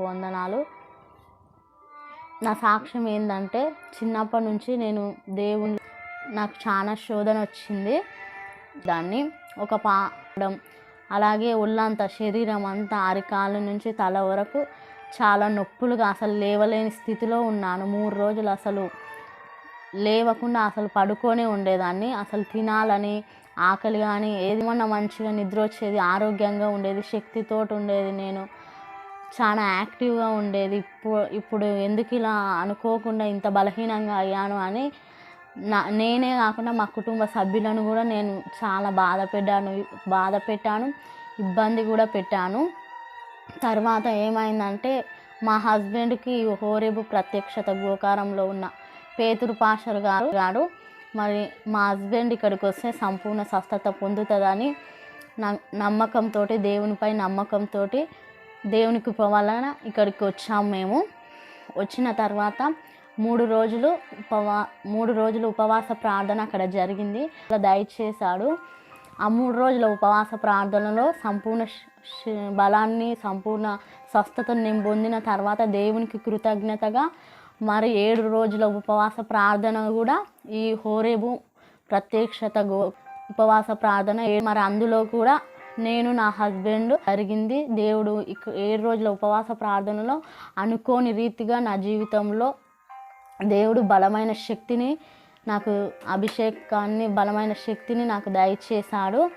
పాదాలకు వందనాలు. నా సాక్ష్యం ఏంటంటే చిన్నప్పటి నుంచి నేను దేవుని నాకు చాలా శోధన వచ్చింది. దాన్ని ఒక పాడం అలాగే ఒళ్ళంతా శరీరం అంతా అరికాళ్ళ నుంచి తల వరకు చాలా నొప్పులుగా అసలు లేవలేని స్థితిలో ఉన్నాను. మూడు రోజులు అసలు లేవకుండా అసలు పడుకొనే ఉండేదాన్ని. అసలు తినాలని ఆకలి కానీ ఏదేమన్నా మంచిగా నిద్ర వచ్చేది ఆరోగ్యంగా ఉండేది శక్తితోటి ఉండేది నేను. చాలా యాక్టివ్గా ఉండేది. ఇప్పుడు ఇప్పుడు ఎందుకు ఇలా అనుకోకుండా ఇంత బలహీనంగా అయ్యాను అని నా నేనే కాకుండా మా కుటుంబ సభ్యులను కూడా నేను చాలా బాధ పెట్టాను బాధ పెట్టాను ఇబ్బంది కూడా పెట్టాను. తర్వాత ఏమైందంటే మా హస్బెండ్కి హోరేబు ప్రత్యక్షత గోకారంలో ఉన్న పేతురు పాషర్ గారు గారు మరి మా హస్బెండ్ ఇక్కడికి వస్తే సంపూర్ణ స్వస్థత పొందుతుందని న- నమ్మకంతో దేవునిపై నమ్మకంతో దేవుని కృప వలన ఇక్కడికి వచ్చాము మేము. వచ్చిన తర్వాత మూడు రోజులు ఉపవా మూడు రోజులు ఉపవాస ప్రార్థన అక్కడ జరిగింది. అలా దయచేశాడు. ఆ మూడు రోజుల ఉపవాస ప్రార్థనలో సంపూర్ణ శ- బలాన్ని సంపూర్ణ స్వస్థతను నేను పొందిన తర్వాత దేవునికి కృతజ్ఞతగా మరి ఏడు రోజుల ఉపవాస ప్రార్థన కూడా ఈ హోరేబు ప్రత్యక్షత గో ఉపవాస ప్రార్థన మరి అందులో కూడా నేను నా హస్బెండ్ జరిగింది దేవుడు ఇక ఏడు రోజుల ఉపవాస ప్రార్థనలో అనుకోని రీతిగా నా జీవితంలో దేవుడు బలమైన శక్తిని నాకు అభిషేకాన్ని బలమైన శక్తిని నాకు దయచేశాడు.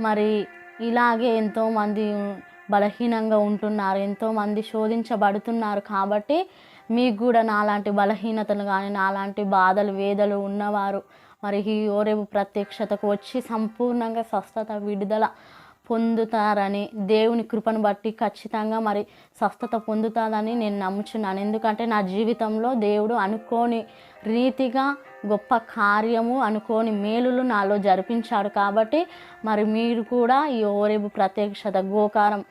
మరి ఇలాగే ఎంతోమంది బలహీనంగా ఉంటున్నారు ఎంతోమంది శోధించబడుతున్నారు కాబట్టి మీకు కూడా నాలాంటి బలహీనతలు కానీ నాలాంటి బాధలు వేదలు ఉన్నవారు మరి ఈ రేపు ప్రత్యక్షతకు వచ్చి సంపూర్ణంగా స్వస్థత విడుదల పొందుతారని దేవుని కృపను బట్టి ఖచ్చితంగా మరి స్వస్థత పొందుతారని నేను నమ్ముచున్నాను. ఎందుకంటే నా జీవితంలో దేవుడు అనుకోని రీతిగా గొప్ప కార్యము అనుకోని మేలులు నాలో జరిపించాడు కాబట్టి మరి మీరు కూడా ఈ ఓరేపు ప్రత్యక్షత గోకారం